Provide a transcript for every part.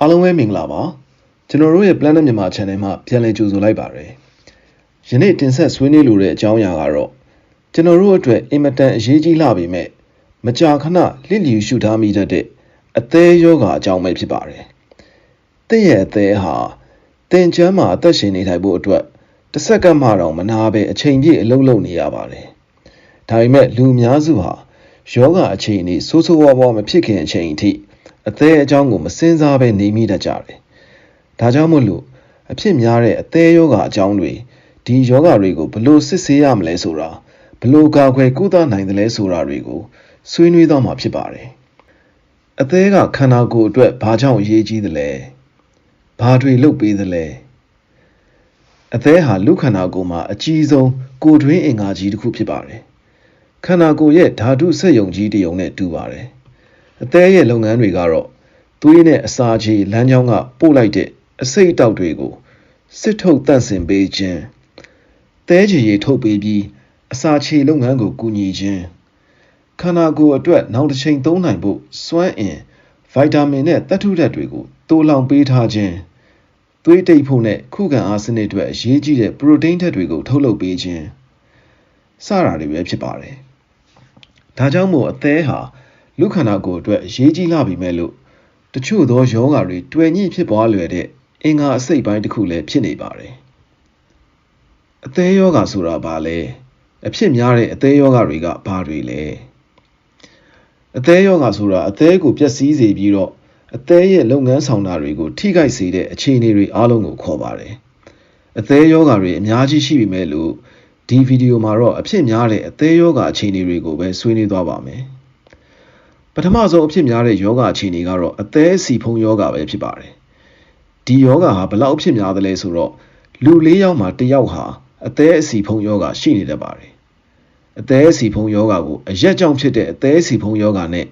အားလုံးပဲမင်္ဂလာပါကျွန်တော်တို့ရဲ့ Planet မြန်မာ Channel မှာပြန်လည်ကြိုဆိုလိုက်ပါရစေယနေ့တင်ဆက်ဆွေးနွေးလိုတဲ့အကြောင်းအရာကတော့ကျွန်တော်တို့အတွက်အင်မတန်အရေးကြီးလာပေမဲ့မကြာခဏလစ်လျူရှုထားမိတတ်တဲ့အသေးယောဂအကြောင်းပဲဖြစ်ပါတယ်တင့်ရဲ့အသေးဟာတင်ချမ်းမှာအသက်ရှင်နေထိုင်ဖို့အတွက်တစ်စက္ကန့်မှတော့မနာပဲအချိန်ပြည့်အလုပ်လုပ်နေရပါတယ်ဒါပေမဲ့လူအများစုဟာယောဂအချိန်នេះဆိုးဆိုးဝါးဝါမဖြစ်ခင်အချိန်အထိ အသေးအကြောင်းကိုမစင်စားပဲနေမိတတ်ကြတယ်။ဒါကြောင့်မို့လို့အဖြစ်များတဲ့အသေးယောဂအကြောင်းတွေဒီယောဂတွေကိုဘလို့စစ်ဆေးရမလဲဆိုတာဘလို့ကာကွယ်ကုသနိုင်တယ်လဲဆိုတာတွေကိုဆွေးနွေးတော့မှာဖြစ်ပါတယ်။အသေးကခန္ဓာကိုယ်အတွက်ဘာကြောင့်အရေးကြီးသလဲ။ဘာတွေလုပ်ပေးသလဲ။အသေးဟာလူခန္ဓာကိုယ်မှာအကြီးဆုံးကိုယ်တွင်းအင်္ဂါကြီးတစ်ခုဖြစ်ပါတယ်။ခန္ဓာကိုယ်ရဲ့ဓာတုစက်ယုံကြီးတစ်ယုံနဲ့တူပါတယ်။ အသေးရဲ့လုပ်ငန်းတွေကတော့သွေးနဲ့အစာချေလမ်းကြောင်းကပို့လိုက်တဲ့အစိတ်အတောက်တွေကိုစစ်ထုတ်တန့်စင်ပေးခြင်းသဲချေရည်ထုတ်ပေးပြီးအစာချေလုပ်ငန်းကိုကူညီခြင်းခန္ဓာကိုယ်အတွက်နောက်တစ်ချိန်သုံးနိုင်ဖို့စွမ်းအင်ဗိုက်တာမင်နဲ့သတ္ထုဓာတ်တွေကိုတိုးလောင်ပေးထားခြင်းသွေးတိတ်ဖို့နဲ့ခုခံအားစနစ်အတွက်အရေးကြီးတဲ့ပရိုတိန်းဓာတ်တွေကိုထုတ်လုပ်ပေးခြင်းစတာတွေပဲဖြစ်ပါတယ်။ဒါကြောင့်မို့အသေးဟာ လူခန္ဓာကိုယ်အတွက်အရေးကြီးလာပြီမဲ့လို့တချို့သောယောဂါတွေတွယ်ညှိဖြစ်ပွားလွယ်တဲ့အင်္ဂါအစိတ်ပိုင်းတစ်ခုလည်းဖြစ်နေပါတယ်။အသေးယောဂါဆိုတာဘာလဲ။အဖြစ်များတဲ့အသေးယောဂါတွေကဘာတွေလဲ။အသေးယောဂါဆိုတာအသေးကိုပျက်စီးစေပြီးတော့အသေးရဲ့လုပ်ငန်းဆောင်တာတွေကိုထိခိုက်စေတဲ့အခြေအနေတွေအားလုံးကိုခေါ်ပါတယ်။အသေးယောဂါတွေအများကြီးရှိပြီမဲ့လို့ဒီဗီဒီယိုမှာတော့အဖြစ်များတဲ့အသေးယောဂါအခြေအနေတွေကိုပဲဆွေးနွေးသွားပါမယ်။ ပထမဆုံးအဖြစ်များတဲ့ယောဂအခြေအနေကတော့အသေးအစီဖုံးယောဂပဲဖြစ်ပါတယ်။ဒီယောဂဟာဘယ်လောက်အဖြစ်များသလဲဆိုတော့လူ၄ယောက်မှာတစ်ယောက်ဟာအသေးအစီဖုံးယောဂရှိနေတတ်ပါတယ်။အသေးအစီဖုံးယောဂကိုအရက်ကြောင့်ဖြစ်တဲ့အသေးအစီဖုံးယောဂနဲ့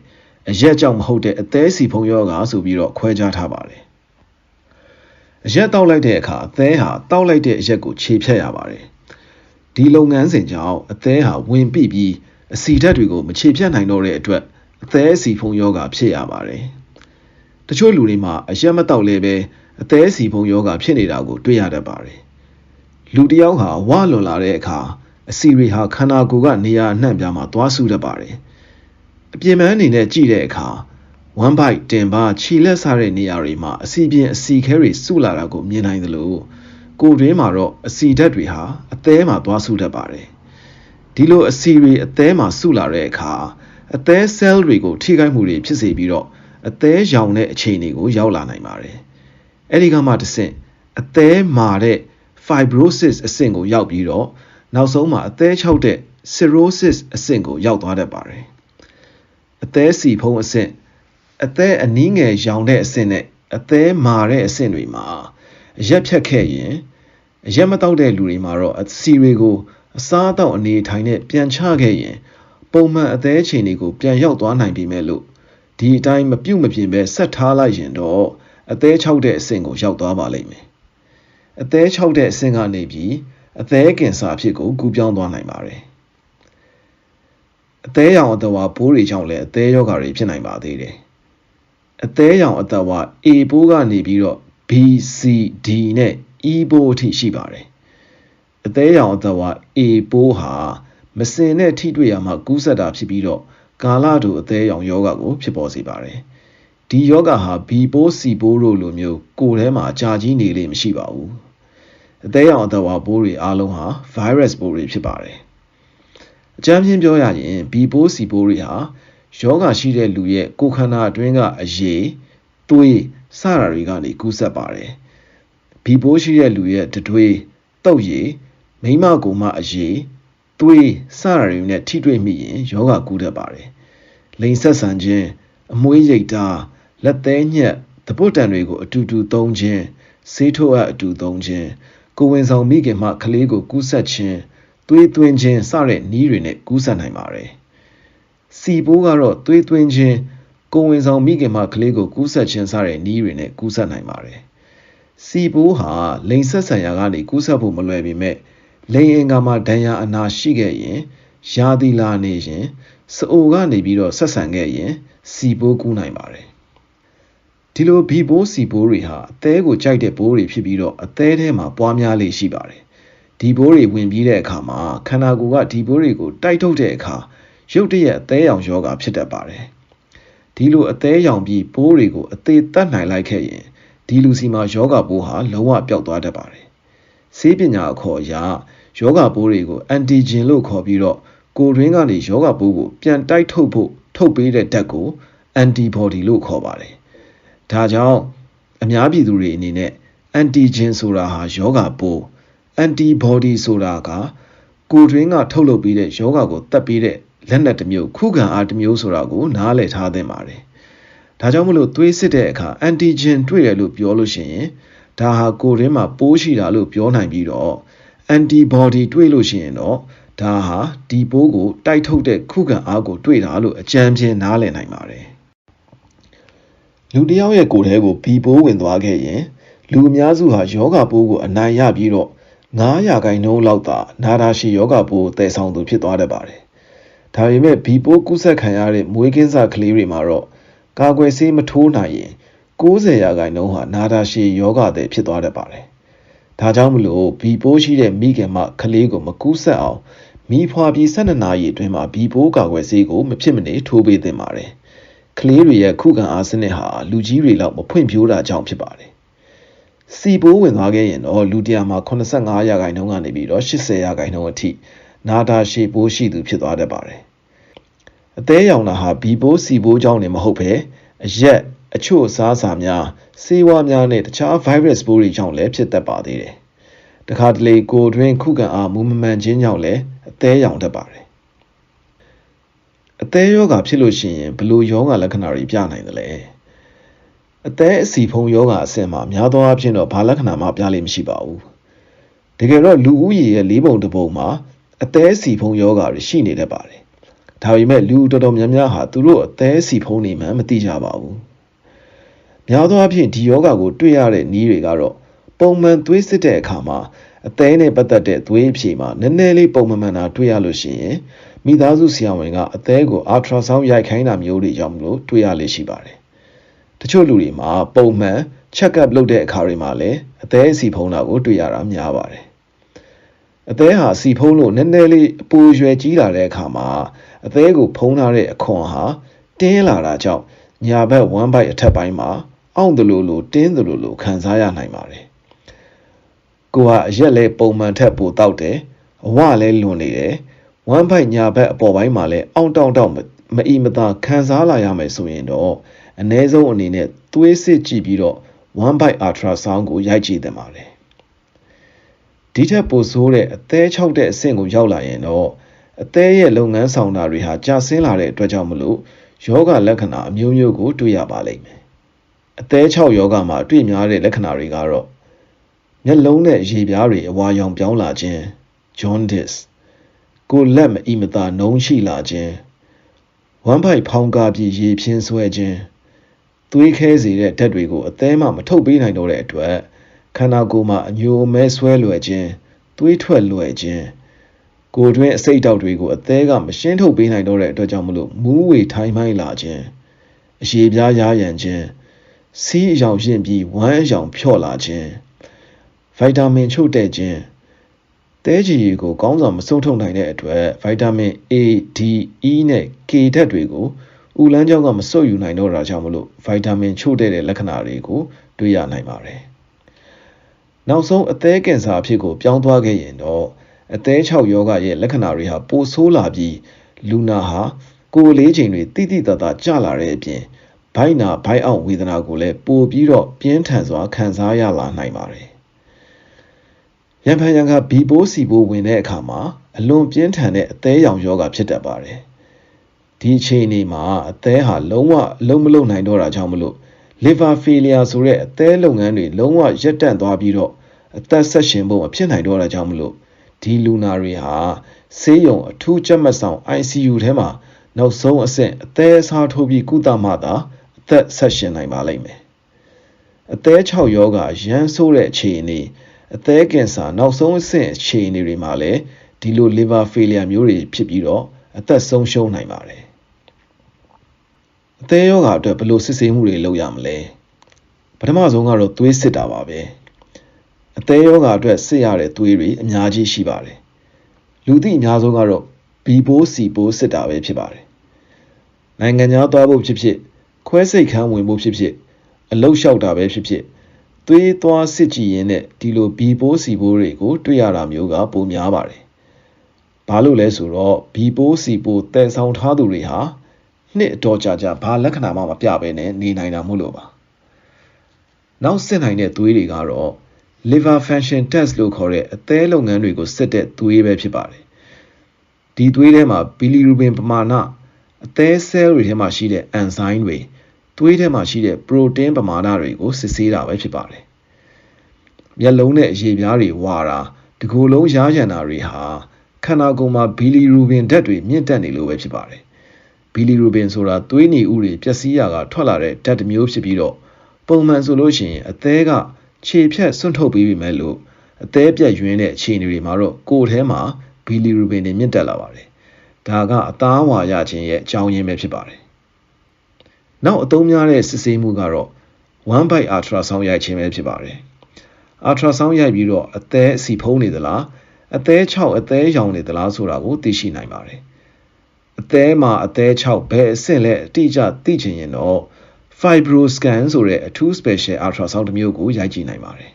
အရက်ကြောင့်မဟုတ်တဲ့အသေးအစီဖုံးယောဂဆိုပြီးတော့ခွဲခြားထားပါတယ်။အရက်တောက်လိုက်တဲ့အခါအသေးဟာတောက်လိုက်တဲ့အရက်ကိုခြေဖြတ်ရပါတယ်။ဒီလုပ်ငန်းစဉ်ကြောင့်အသေးဟာဝင်ပိပြီးအစီဓာတ်တွေကိုမခြေဖြတ်နိုင်တော့တဲ့အတွက် အသေးအစီဖုံးယောဂဖြစ်ရပါတယ်။တချို့လူတွေမှာအရက်မတောက်လဲပဲအသေးအစီဖုံးယောဂဖြစ်နေတာကိုတွေ့ရတတ်ပါတယ်။လူတစ်ယောက်ဟာဝလွန်လာတဲ့အခါအစီတွေဟာခန္ဓာကိုယ်ကနေရာအနှံ့ပြားမှာသွားဆုတတ်ပါတယ်။အပြင်ပန်းအနေနဲ့ကြည့်တဲ့အခါဝမ်ဘိုက်တင်ပါခြီလက်စားတဲ့နေရာတွေမှာအစီပြင်အစီခဲတွေစုလာတာကိုမြင်နိုင်သလိုကိုယ်တွင်းမှာတော့အစီဓာတ်တွေဟာအသေးမှာသွားဆုတတ်ပါတယ်။ဒီလိုအစီတွေအသေးမှာစုလာတဲ့အခါ အသေး cell တွေကိုထိခိုက်မှုတွေဖြစ်စေပြီးတော့အသေးရောင်တဲ့အခြေအနေကို ရောက်လာနိုင်ပါတယ်။အဲဒီကမှတစ်ဆင့်အသေးမာတဲ့ fibrosis အဆင့်ကိုရောက်ပြီးတော့နောက်ဆုံးမှာအသေးချောက်တဲ့ cirrhosis အဆင့်ကိုရောက်သွားတတ်ပါတယ်။အသေးစီဖုံးအဆင့်အသေးအနည်းငယ်ရောင်တဲ့အဆင့်နဲ့အသေးမာတဲ့အဆင့်တွေမှာအရက်ဖြတ်ခဲ့ရင်အရက်မတောက်တဲ့လူတွေမှာတော့အစီတွေကိုအစားအသောက်အနေထိုင်နဲ့ပြန်ချခဲ့ရင် ပုံမှန်အသေးချိန်တွေကိုပြန်ရောက်သွားနိုင်ပြီမဲ့လို့ဒီအတိုင်းမပြုတ်မပြင်းပဲဆက်ထားလိုက်ရင်တော့အသေးချောက်တဲ့အဆင့်ကိုရောက်သွားပါလိမ့်မယ်။အသေးချောက်တဲ့အဆင့်ကနေပြီးအသေးကင်ဆာအဖြစ်ကိုကူးပြောင်းသွားနိုင်ပါတယ်။အသေးရောင်အတဝါပိုးတွေကြောင့်လည်းအသေးယောဂါတွေဖြစ်နိုင်ပါသေးတယ်။အသေးရောင်အတဝါ A ပိုးကနေပြီးတော့ B, C, D နဲ့ E ပိုးအထိရှိပါတယ်။အသေးရောင်အတဝါ A ပိုးဟာ မစင်နဲ့ထိတွေ့ရမှကူးစက်တာဖြစ်ပြီးတော့ကာလတူအသေးရောင်ယောဂကိုဖြစ်ပေါ်စေပါတယ်။ဒီယောဂဟာ B ပိုး C ပိုးတို့လိုမျိုးကိုယ်ထဲမှာအကြာကြီးနေလေမရှိပါဘူး။အသေးရောင်အသက်ဝါပိုးတွေအားလုံးဟာ virus ပိုးတွေဖြစ်ပါတယ်။အကြမ်းဖျင်းပြောရရင် B ပိုး C ပိုးတွေဟာယောဂရှိတဲ့လူရဲ့ကိုယ်ခန္ဓာအတွင်းကအရေသွေးစတာတွေကနေကူးစက်ပါတယ်။ B ပိုးရှိတဲ့လူရဲ့တတွေးတုပ်ရည်မိမကိုမှအရေ သွေးစတာတွေနဲ့ထိတွေ့မိရင်ယောဂကူးတတ်ပါတယ်။လိန်ဆက်ဆန်ခြင်းအမွှေးရိတ်တာလက်သေးညက်သပုတ်တံတွေကိုအတူတူသုံးခြင်းဆေးထိုးအပ်အတူသုံးခြင်းကိုဝင်ဆောင်မိခင်မှကလေးကိုကူးဆက်ခြင်းသွေးသွင်းခြင်းစတဲ့နည်းတွေနဲ့ကူးစက်နိုင်ပါတယ်။စီပိုးကတော့သွေးသွင်းခြင်းကိုဝင်ဆောင်မိခင်မှကလေးကိုကူးဆက်ခြင်းစတဲ့နည်းတွေနဲ့ကူးစက်နိုင်ပါတယ်။စီပိုးဟာလိန်ဆက်ဆံရာကနေကူးစက်ဖို့မလွယ်ပေမဲ့ လိန်အင်္ဂါမှာဒဏ်ရာအနာရှိခဲ့ရင်ရာသီလာနေရင်စအိုကနေပြီးတော့ဆက်ဆံခဲ့ရင်စီပိုးကူးနိုင်ပါတယ်ဒီလိုဘီပိုးစီပိုးတွေဟာအသေးကိုကြိုက်တဲ့ပိုးတွေဖြစ်ပြီးတော့အသေးထဲမှာပွားများလေးရှိပါတယ်ဒီပိုးတွေဝင်ပြီးတဲ့အခါမှာခန္ဓာကိုယ်ကဒီပိုးတွေကိုတိုက်ထုတ်တဲ့အခါရုတ်တရက်အသေးရောင်ယောဂဖြစ်တတ်ပါတယ်ဒီလိုအသေးရောင်ပြီးပိုးတွေကိုအသေးတတ်နိုင်လိုက်ခဲ့ရင်ဒီလူစီမှာယောဂပိုးဟာလုံးဝပျောက်သွားတတ်ပါတယ်ဆေးပညာအခေါ်အရ ယောဂပိုးတွေကိုအန်တီဂျင်လို့ခေါ်ပြီးတော့ကိုယ်တွင်းကနေယောဂပိုးကိုပြန်တိုက်ထုတ်ဖို့ထုတ်ပေးတဲ့ဓာတ်ကိုအန်တီဘော်ဒီလို့ခေါ်ပါတယ်။ဒါကြောင့်အများပြည်သူတွေအနေနဲ့အန်တီဂျင်ဆိုတာဟာယောဂပိုးအန်တီဘော်ဒီဆိုတာကကိုယ်တွင်းကထုတ်လုပ်ပြီးတဲ့ယောဂကိုတက်ပြီးတဲ့လက်နက်တစ်မျိုးခုခံအားတစ်မျိုးဆိုတာကိုနားလည်ထားသင့်ပါတယ်။ဒါကြောင့်မလို့သွေးစစ်တဲ့အခါအန်တီဂျင်တွေ့တယ်လို့ပြောလို့ရှိရင်ဒါဟာကိုယ်တွင်းမှာပိုးရှိတာလို့ပြောနိုင်ပြီးတော့ အန်တီဘော်ဒီတွေ့လို့ရှိရင်တော့ဒါဟာဒီပိုးကိုတိုက်ထုတ်တဲ့ခုခံအားကိုတွေ့တာလို့အကြမ်းဖြင့်နားလည်နိုင်ပါတယ်လူတစ်ယောက်ရဲ့ကိုယ်ထဲကိုဘီပိုးဝင်သွားခဲ့ရင်လူအများစုဟာယောဂပိုးကိုအနိုင်ရပြီးတော့9ရာခိုင်နှုန်းလောက်သာနာတာရှိယောဂပိုးတည်ဆောင်သူဖြစ်သွားတတ်ပါတယ်ဒါပေမဲ့ဘီပိုးကူးစက်ခံရတဲ့မွေးကင်းစကလေးတွေမှာတော့ကာကွယ်ဆေးမထိုးနိုင်ရင်90ရာခိုင်နှုန်းဟာနာတာရှိယောဂတဲ့ဖြစ်သွားတတ်ပါတယ် ဒါကြောင့်မလို့ဘီပိုးရှိတဲ့မိခင်မကလေးကိုမကူးဆက်အောင်မိဖွာပြီး12နာရီအတွင်းမှာဘီပိုးကာကွယ်ဆေးကိုမဖြစ်မနေထိုးပေးသင့်ပါတယ်။ကလေးတွေရဲ့ခုခံအားစနစ်ဟာလူကြီးတွေလောက်မဖွံ့ဖြိုးတာကြောင့်ဖြစ်ပါတယ်။စီပိုးဝင်သွားခဲ့ရင်တော့လူတရာမှာ85ရာခိုင်နှုန်းကနေပြီးတော့80ရာခိုင်နှုန်းအထိနာတာရှည်ပိုးရှိသူဖြစ်သွားတတ်ပါတယ်။အသေးရောင်တာဟာဘီပိုးစီပိုးကြောင့်နေမဟုတ်ပဲအရက် အချို့အစားအစာများဆေးဝါးများနဲ့တခြား virus ပိုးတွေကြောင့်လည်းဖြစ်တတ်ပါသေးတယ်။တခါတလေကိုတွင်ခုခံအားမူမမှန်ခြင်းကြောင့်လည်းအသေးရောင်တတ်ပါတယ်။အသေးယောဂဖြစ်လို့ရှိရင်ဘယ်လိုယောဂလက္ခဏာတွေပြနိုင်သလဲ။အသေးအစီဖုံယောဂအဆင့်မှာများသောအားဖြင့်တော့ဘာလက္ခဏာမှပြလိမ့်မရှိပါဘူး။တကယ်တော့လူဦးရေရဲ့လေးပုံတစ်ပုံမှာအသေးအစီဖုံယောဂတွေရှိနေတတ်ပါတယ်။ဒါပေမဲ့လူတော်တော်များများဟာသူတို့အသေးအစီဖုံနေမှမသိကြပါဘူး။ များသောအားဖြင့်ဒီယောဂကိုတွေ့ရတဲ့နည်းတွေကတော့ပုံမှန်သွေးစစ်တဲ့အခါမှာအသေးနဲ့ပတ်သက်တဲ့သွေးအဖြေမှာနည်းနည်းလေးပုံမှန်မှန်တာတွေ့ရလို့ရှိရင်မိသားစုဆရာဝန်ကအသေးကိုအာထရာဆောင်းရိုက်ခိုင်းတာမျိုးတွေကြောင့်မလို့တွေ့ရလေရှိပါတယ်။တချို့လူတွေမှာပုံမှန် check up လုပ်တဲ့အခါတွေမှာလည်းအသေးအစီဖုံးတာကိုတွေ့ရတာများပါတယ်။အသေးဟာစီဖုံးလို့နည်းနည်းလေးအပူရွယ်ကြီးလာတဲ့အခါမှာအသေးကိုဖုံးထားတဲ့အခွန်ဟာတင်းလာတာကြောင့်ညာဘက်1 byte အထက်ပိုင်းမှာ အောင့်တယ်လို့လို့တင်းတယ်လို့လို့ခံစားရနိုင်ပါတယ်။ကိုကအရက်လဲပုံမှန်ထက်ပိုတောက်တယ်။အဝလဲလွန်နေတယ်။ဝမ်းဖိုက်ညာဘက်အပေါ်ပိုင်းမှာလဲအောင့်တောင့်တောင့်မအီမသာခံစားလာရမယ်ဆိုရင်တော့အ ਨੇ ဆုံးအနေနဲ့သွေးစစ်ကြည့်ပြီးတော့ one byte ultrasound ကိုရိုက်ကြည့်သင့်ပါတယ်။ဒီထက်ပိုဆိုးတဲ့အသေးချောက်တဲ့အဆင့်ကိုရောက်လာရင်တော့အသေးရဲ့လုပ်ငန်းဆောင်တာတွေဟာကြာဆင်းလာတဲ့အတွက်ကြောင့်မလို့ယောဂလက္ခဏာအမျိုးမျိုးကိုတွေ့ရပါလိမ့်မယ် အသေးချောက်ယောဂမှာတွေ့များတဲ့လက္ခဏာတွေကတော့မျက်လုံးနဲ့ရေပြားတွေအဝါရောင်ပြောင်းလာခြင်း jaundice ကိုလက်မအီမသာနှုံးရှိလာခြင်းဝမ်းဖိုက်ဖောင်းကားပြီးရေဖြင်းဆွဲခြင်းသွေးခဲစေတဲ့ဓာတ်တွေကိုအသေးမှမထုတ်ပေးနိုင်တော့တဲ့အတွက်ခန္ဓာကိုယ်မှာအညိုအမဲဆွဲလွယ်ခြင်းသွေးထွက်လွယ်ခြင်းကိုယ်တွင်းအစိတ်တောက်တွေကိုအသေးကမရှင်းထုတ်ပေးနိုင်တော့တဲ့အတွက်ကြောင့်မလို့မူးဝေထိုင်းမိုင်းလာခြင်းအရေပြားရားရံခြင်း စီးအယောင်ရင့်ပြီးဝမ်းအယောင်ဖြော့လာခြင်းဗိုက်တာမင်ချုပ်တဲ့ခြင်းတဲကြည်ရီကိုကောင်းစွာမစုံထုတ်နိုင်တဲ့အတွက်ဗိုက်တာမင် A, D, E နဲ့ K ဓာတ်တွေကိုဥလန်းကြောင့်ကမစွတ်ယူနိုင်တော့တာကြောင့်မလို့ဗိုက်တာမင်ချို့တဲ့တဲ့လက္ခဏာတွေကိုတွေ့ရနိုင်ပါတယ်။နောက်ဆုံးအသေးကင်ဆာအဖြစ်ကိုပြောင်းသွားခဲ့ရင်တော့အသေးချောက်ယောဂရဲ့လက္ခဏာတွေဟာပိုဆိုးလာပြီးလူနာဟာကိုယ်လေးချိန်တွေတိတိတတ်တာကျလာတဲ့အပြင် ဘိုက်နာဘိုက်အောင်ဝေဒနာကိုလည်းပိုပြီးတော့ပြင်းထန်စွာခံစားရလာနိုင်ပါတယ်။ရံဖန်ရံကဘီပိုးစီပိုးဝင်တဲ့အခါမှာအလွန်ပြင်းထန်တဲ့အသေးရောင်ယောဂဖြစ်တတ်ပါတယ်။ဒီအချိန်ဒီမှာအသေးဟာလုံးဝအလုံးမလုံးနိုင်တော့တာကြောင့်မလို့ liver failure ဆိုတဲ့အသေးလုပ်ငန်းတွေလုံးဝရပ်တန့်သွားပြီးတော့အသက်ဆက်ရှင်ဖို့မဖြစ်နိုင်တော့တာကြောင့်မလို့ဒီလူနာတွေဟာဆေးရုံအထူးကြက်မှတ်ဆောင် ICU ထဲမှာနောက်ဆုံးအဆင့်အသေးအစားထိုးပြီးကုသမှသာအ သက်ဆက်ရှင်နိုင်ပါလိမ့်မယ်အသေး6ယောဂရမ်းဆိုးတဲ့အခြေအနေအသေးကင်ဆာနောက်ဆုံးအဆင့်အခြေအနေတွေမှာလည်းဒီလို liver failure မျိုးတွေဖြစ်ပြီးတော့အသက်ဆုံးရှုံးနိုင်ပါတယ်အသေးယောဂအတွက်ဘယ်လိုစစ်ဆေးမှုတွေလုပ်ရမလဲထမဆုံးကတော့သွေးစစ်တာပါပဲအသေးယောဂအတွက်စစ်ရတဲ့သွေးတွေအများကြီးရှိပါတယ်လူသိအများဆုံးကတော့ဘီပိုးစီပိုးစစ်တာပဲဖြစ်ပါတယ်နိုင်ငံခြားသွားဖို့ဖြစ်ဖြစ် ခွဲစိတ်ခန်းဝင်ဖို့ဖြစ်ဖြစ်အလုတ်လျှောက်တာပဲဖြစ်ဖြစ်သွေးသွားစစ်ကြည့်ရင်းနဲ့ဒီလိုဘီပိုးစီပိုးတွေကိုတွေ့ရတာမျိုးကပိုများပါတယ်ဘာလို့လဲဆိုတော့ဘီပိုးစီပိုးတည်ဆောင်ထားသူတွေဟာနှစ်အတော်ကြာကြာဘာလက္ခဏာမှမပြဘဲနဲ့နေနိုင်တာမို့လို့ပါနောက်စစ်နိုင်တဲ့သွေးတွေကတော့ liver function test လို့ခေါ်တဲ့အသေးလုပ်ငန်းတွေကိုစစ်တဲ့သွေးပဲဖြစ်ပါတယ်ဒီသွေးထဲမှာ bilirubin ပမာဏအသေး cell တွေထဲမှာရှိတဲ့ enzyme တွေ သွေးထဲမှာရှိတဲ့ protein ပမာဏတွေကိုစစ်ဆေးတာပဲဖြစ်ပါတယ်မျက်လုံးနဲ့အရေပြားတွေဝါတာဒီကိုယ်လုံးရားရံတာတွေဟာခန္ဓာကိုယ်မှာ bilirubin ဓာတ်တွေမြင့်တက်နေလို့ပဲဖြစ်ပါတယ်ဘီလီရူဘင်ဆိုတာသွေးနီဥတွေပျက်စီးရာကထွက်လာတဲ့ဓာတ်တစ်မျိုးဖြစ်ပြီးတော့ပုံမှန်ဆိုလို့ရှိရင်အသေးကခြေဖြတ်စွန့်ထုတ်ပြီးပြီမဲ့လို့အသေးပြတ်ယွင်းတဲ့အခြေအနေတွေမှာတော့ကိုယ်ထဲမှာဘီလီရူဘင်တွေမြင့်တက်လာပါတယ်။ဒါကအသားဝါရခြင်းရဲ့အကြောင်းရင်းပဲဖြစ်ပါတယ်။ နောက်အသုံးများတဲ့စစ်ဆေးမှုကတော့ one by ultrasound ရိုက်ခြင်းပဲဖြစ်ပါတယ်။ ultrasound ရိုက်ပြီးတော့အသေးအစီဖုံးနေသလားအသေး6အသေးရောင်နေသလားဆိုတာကိုသိရှိနိုင်ပါတယ်။အသေးမှာအသေး6ဘယ်အဆင့်လဲအတိအကျသိချင်ရင်တော့ fibroscan ဆိုတဲ့အထူး special ultrasound တစ်မျိုးကိုရိုက်ကြည့်နိုင်ပါတယ်။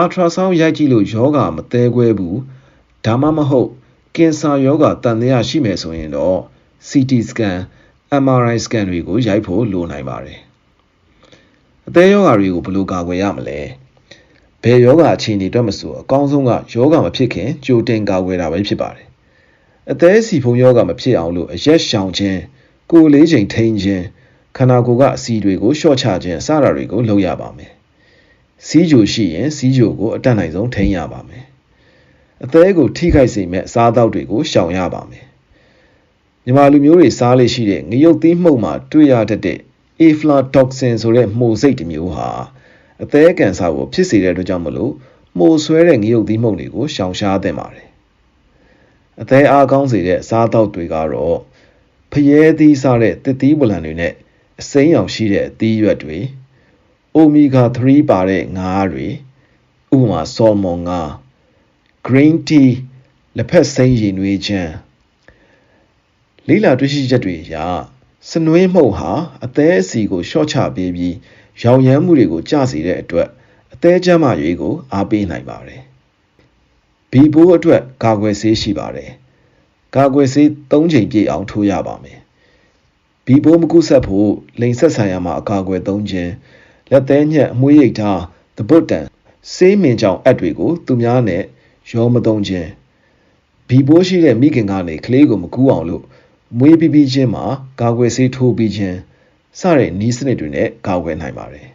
ultrasound ရိုက်ကြည့်လို့ယောဂမသေးခွဲဘူးဒါမှမဟုတ်ကင်ဆာယောဂတန်တရားရှိမယ်ဆိုရင်တော့ CT scan MRI scan တွေကိုရိုက်ဖို့လိုနိုင်ပါတယ်။အသေးယောဂတွေကိုဘယ်လိုကာကွယ်ရမလဲ။ဘယ်ယောဂအခြေအနေအတွက်မဆိုအကောင်းဆုံးကယောဂမဖြစ်ခင်ကြိုတင်ကာကွယ်တာပဲဖြစ်ပါတယ်အသေးစီဖုံယောဂမဖြစ်အောင်လို့အရက်ရှောင်ခြင်းကိုယ်လေးချိန်ထိန်းခြင်းခန္ဓာကိုယ်ကအစီတွေကိုလျှော့ချခြင်းစတာတွေကိုလုပ်ရပါမယ်စီးကြိုရှိရင်စီးကြိုကိုအတတ်နိုင်ဆုံးထိန်းရပါမယ်အသေးကိုထိခိုက်စေမဲ့အစားအသောက်တွေကိုရှောင်ရပါမယ် မြန်မာလူမျိုးတွေစားလေရှိတဲ့ငရုတ်သီးမှုန့်မှာတွေ့ရတတ်တဲ့ aflatoxin ဆိုတဲ့မှုန်စိတ်တစ်မျိုးဟာအသေးကန်ဆာကိုဖြစ်စေတဲ့အတွက်ကြောင့်မလို့မှုန်ဆွဲတဲ့ငရုတ်သီးမှုန့်တွေကိုရှောင်ရှားသင့်ပါတယ်အသေးအားကောင်းစေတဲ့စားသောက်တွေကတော့ဖျဲသီးစားတဲ့တစ်သီးဝလံတွေနဲ့အစိမ်းရောင်ရှိတဲ့အသီးရွက်တွေအိုမီဂါ3ပါတဲ့ငါးတွေဥပမာဆော်မွန်ငါး green tea လက်ဖက်စိမ်းရည်နွေးချမ်း လေးလာတွေ့ရှိချက်တွေအရစနွေးမှုန့်ဟာအသေးအစီကိုရှော့ချပေးပြီးရောင်ရမ်းမှုတွေကိုကျစေတဲ့အတွက်အသေးကျမ်းမာရေးကိုအားပေးနိုင်ပါတယ်ဘီပိုးအတွက်ကာကွယ်ဆေးရှိပါတယ်။ကာကွယ်ဆေး၃ချိန်ပြည့်အောင်ထိုးရပါမယ်။ဘီပိုးမကုဆက်ဖို့လိန်ဆက်ဆံရမှာအကာအကွယ်၃ခြင်းလက်သေးညက်အမွှေးရိတ်ထားသပုတ်တန်ဆေးမင်ကြောင်အပ်တွေကိုသူများနဲ့ရောမသုံးခြင်းဘီပိုးရှိတဲ့မိခင်ကနေကလေးကိုမကူးအောင်လို့ မွေးပြီးပြီးချင်းမှာကာကွယ်ဆေးထိုးပြီးခြင်းစတဲ့နီးစနစ်တွေနဲ့ကာကွယ်နိုင်ပါတယ်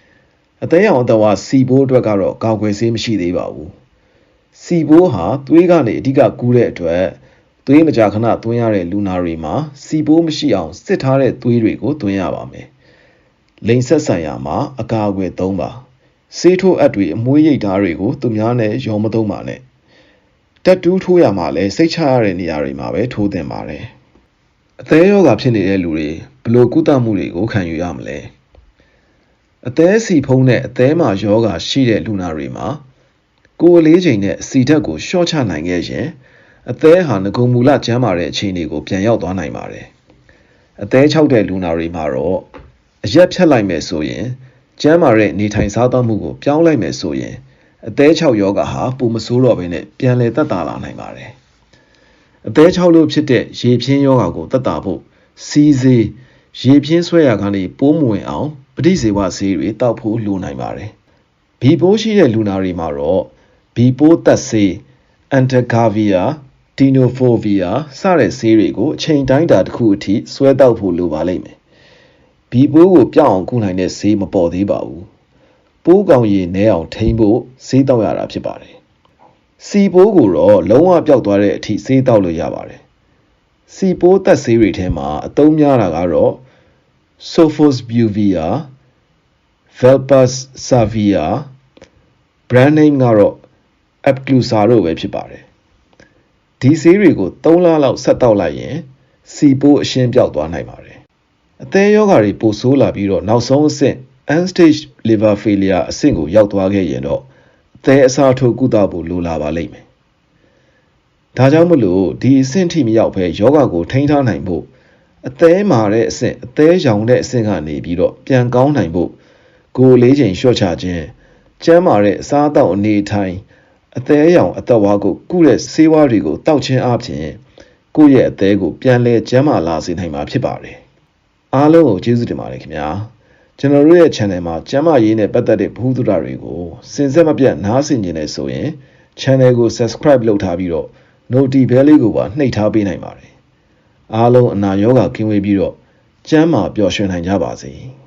။အသေးရောင်အသက်ဝါစီပိုးအတွက်ကတော့ကာကွယ်ဆေးမရှိသေးပါဘူး။စီဘိုးဟာသွေးကနေအဓိကကူးတဲ့အတွက်သွေးမကြာခဏသွင်းရတဲ့လူနာတွေမှာစီဘိုးမရှိအောင်စစ်ထားတဲ့သွေးတွေကိုသွင်းရပါမယ်။လိန်ဆက်ဆံရမှာအကာအကွယ်သုံးပါ။ဆေးထိုးအပ်တွေအမွှေးရိတ်ဓာတ်တွေကိုသူများနဲ့ရောမသုံးပါနဲ့။တက်တူးထိုးရမှာလဲစိတ်ချရတဲ့နေရာတွေမှာပဲထိုးသင့်ပါတယ်။ အသေးယောဂဖြစ်နေတဲ့လူတွေဘလို့ကုသမှုတွေကိုခံယူရမလဲ။အသေးစီဖုံးတဲ့အသေးမှာယောဂရှိတဲ့လူနာတွေမှာကိုယ်လေးချိန်နဲ့စီဓာတ်ကိုရှော့ချနိုင်ခဲ့ရင်အသေးဟာငကုံမူလကျန်းမာတဲ့အခြေအနေကိုပြန်ရောက်သွားနိုင်ပါတယ်။အသေးချောက်တဲ့လူနာတွေမှာတော့အရက်ဖြတ်လိုက်မယ်ဆိုရင်ကျန်းမာတဲ့နေထိုင်စားသောက်မှုကိုပြောင်းလိုက်မယ်ဆိုရင်အသေးချောက်ယောဂဟာပုံမဆိုးတော့ဘဲနဲ့ပြန်လည်သက်သာလာနိုင်ပါတယ်။ အသေးချောက်လို့ဖြစ်တဲ့ရေပြင်းယောဂကိုသက်သာဖို့စီးစေးရေပြင်းဆွဲရာကနေပိုးမဝင်အောင်ပဋိဇေဝဆေးတွေတောက်ဖို့လိုနိုင်ပါတယ်။ဘီပိုးရှိတဲ့လူနာတွေမှာတော့ဘီပိုးသက်ဆေးအန်တဂါဗီယာဒီနိုဖိုဗီယာစတဲ့ဆေးတွေကိုအချိန်တိုင်းတာတစ်ခုအထိဆွဲတောက်ဖို့လိုပါလိမ့်မယ်။ဘီပိုးကိုပြောင်းအောင်ကုနိုင်တဲ့ဆေးမပေါ်သေးပါဘူး။ပိုးကောင်ရည်နဲအောင်ထိန်းဖို့ဆေးတောက်ရတာဖြစ်ပါတယ်။ စီပိုးကိုတော့လုံးဝပျောက်သွားတဲ့အထိဆေးတောက်လို့ရပါတယ်။စီပိုးသက်ဆေးတွေထဲမှာအသုံးများတာကတော့ Sofosbuvir, Velpas Savia brand name ကတော့ Epclusa တို့ပဲဖြစ်ပါတယ်ဒီဆေးတွေကို3လလောက်ဆက်တောက်လိုက်ရင်စီပိုးအရှင်းပြောက်သွားနိုင်ပါတယ်အသေးယောဂါတွေပိုဆိုးလာပြီးတော့နောက်ဆုံးအဆင့် end stage liver failure အဆင့်ကိုရောက်သွားခဲ့ရင်တော့အ သေးအစားထိုးကုသဖို့လိုလာပါလိမ့်မယ်။ဒါကြောင့်မလို့ဒီအဆင့်ထိမရောက်ဘဲယောဂါကိုထိန်းထားနိုင်ဖို့အသေးမာတဲ့အဆင့်အသေးရောင်တဲ့အဆင့်ကနေပြီးတော့ပြန်ကောင်းနိုင်ဖို့ကိုယ်လေးချိန်လျှော့ချခြင်းကျန်းမာတဲ့အစားအသောက်အနေအထိုင်အသေးရောင်အသက်ဝါးကိုကုတဲ့ဆေးဝါးတွေကိုတောက်ခြင်းအပြင်ကိုယ့်ရဲ့အသေးကိုပြန်လဲကျန်းမာလာစေနိုင်မှာဖြစ်ပါတယ်။အားလုံးကိုကျေးဇူးတင်ပါတယ်ခင်ဗျာ။ ကျွန်တော်တို့ရဲ့ channel မှာကျန်းမာရေးနဲ့ပတ်သက်တဲ့ဘုဒ္ဓတာတွေကိုစင်ဆက်မပြတ်နားဆင်နေနေဆိုရင် channel ကို subscribe လုပ်ထားပြီးတော့ notify bell လေးကိုပါနှိပ်ထားပေးနိုင်ပါတယ်။အားလုံးအနာရောဂါကင်းဝေးပြီးတော့ကျန်းမာပျော်ရွှင်နိုင်ကြပါစေ။